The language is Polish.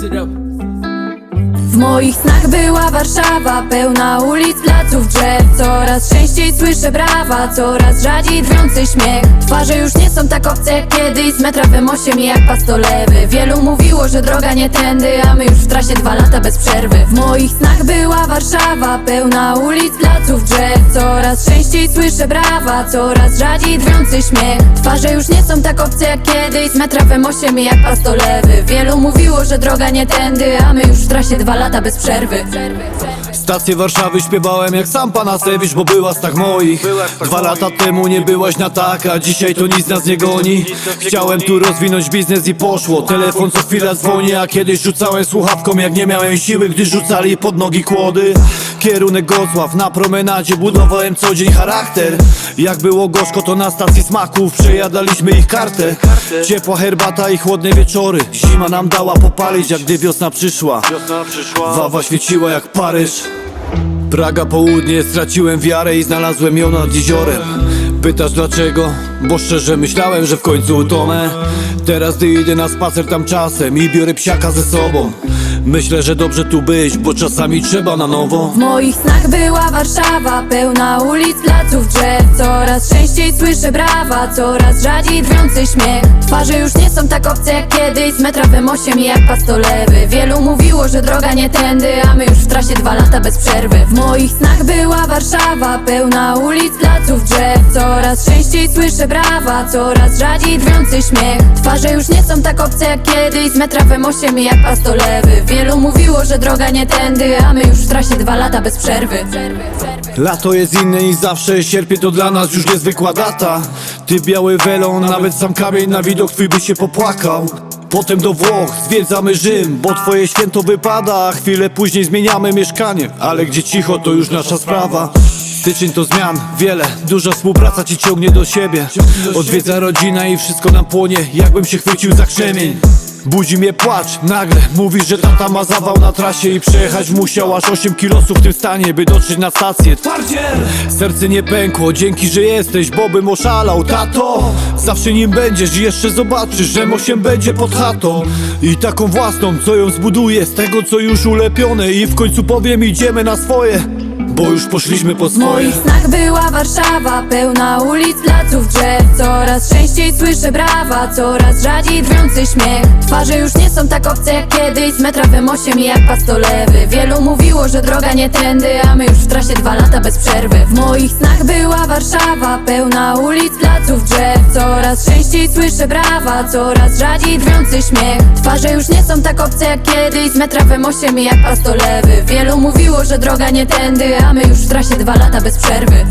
W moich snach była Warszawa, pełna ulic, placów, drzew. Coraz częściej słyszę brawa, coraz rzadziej drwiący śmiech. Twarze już nie są tak obce jak kiedyś, z metra w 8 jak pastolewy Wielu mówiło, że droga nie tędy, a my już w trasie dwa lata bez przerwy. W moich snach była Warszawa, pełna ulic, placów, drzew Coraz częściej słyszę brawa, coraz rzadziej drwiący śmiech. Twarze już nie są tak obce jak kiedyś, z metra w 8 jak pastolewy. Wielu mówiło, że droga nie tędy, a my już w trasie dwa lata bez przerwy. Stację Warszawy śpiewałem jak sam Panasewicz, bo była z tak moich. Dwa lata temu nie byłaś na tak, a dzisiaj to nic nas nie goni. Chciałem tu rozwinąć biznes i poszło. Telefon co chwila dzwoni, a kiedyś rzucałem słuchawką jak nie miałem siły Gdy rzucali pod nogi kłody Kierunek Gosław, na promenadzie budowałem co dzień charakter. Jak było gorzko to na stacji smaków przejadaliśmy ich kartę. Ciepła herbata i chłodne wieczory. Zima nam dała popalić, jak gdy wiosna przyszła. Wawa świeciła jak Paryż. Praga południe, straciłem wiarę i znalazłem ją nad jeziorem. Pytasz dlaczego? Bo szczerze myślałem, że w końcu utonę. Teraz gdy idę na spacer tam czasem i biorę psiaka ze sobą Myślę, że dobrze tu być, bo czasami trzeba na nowo. W moich snach była Warszawa, pełna ulic, placów, drzew. Coraz częściej słyszę brawa, coraz rzadziej drwiący śmiech. Twarze już nie są tak obce jak kiedyś, z metra w 8 jak pastolewy. Wielu mówiło, że droga nie tędy, a my już w trasie dwa lata bez przerwy. W moich snach była Warszawa, pełna ulic, placów, drzew. Coraz częściej słyszę brawa, coraz rzadziej drwiący śmiech. Twarze już nie są tak obce jak kiedyś, z metra w 8 jak pastolewy. Wielu mówiło, że droga nie tędy, a my już w trasie dwa lata bez przerwy. Lato jest inne niż zawsze, sierpień to dla nas już niezwykła data. Ty biały welon, nawet sam kamień na widok twój by się popłakał Potem do Włoch, zwiedzamy Rzym, bo twoje święto wypada A chwilę później zmieniamy mieszkanie, ale gdzie cicho to już nasza sprawa. Styczeń to zmian, wiele, duża współpraca ci ciągnie do siebie. Odwiedza rodzina i wszystko nam płonie, jakbym się chwycił za krzemień Budzi mnie płacz, nagle Mówisz, że tata ma zawał na trasie I przejechać musiał aż 8 kilosów w tym stanie By dotrzeć na stację. Twardziel! Serce nie pękło, dzięki, że jesteś Bo bym oszalał, tato Zawsze nim będziesz i jeszcze zobaczysz Że osiem będzie pod chatą. I taką własną, co ją zbuduje Z tego, co już ulepione. I w końcu powiem, idziemy na swoje Bo już poszliśmy po W moich swoje snach była Warszawa, pełna ulic, placów, drzew. Coraz częściej słyszę brawa, coraz rzadziej drwiący śmiech. Twarze już nie są tak obce jak kiedyś, z metra w 8 jak pastolewy. Wielu mówiło, że droga nie tędy, a my już w trasie dwa lata bez przerwy. W moich snach była Warszawa, pełna ulic, placów, drzew. Coraz częściej słyszę brawa, coraz rzadziej drwiący śmiech. Twarze już nie są tak obce jak kiedyś, z metra w 8 jak pastolewy. Wielu mówiło, że droga nie tędy, a my już w trasie dwa lata bez przerwy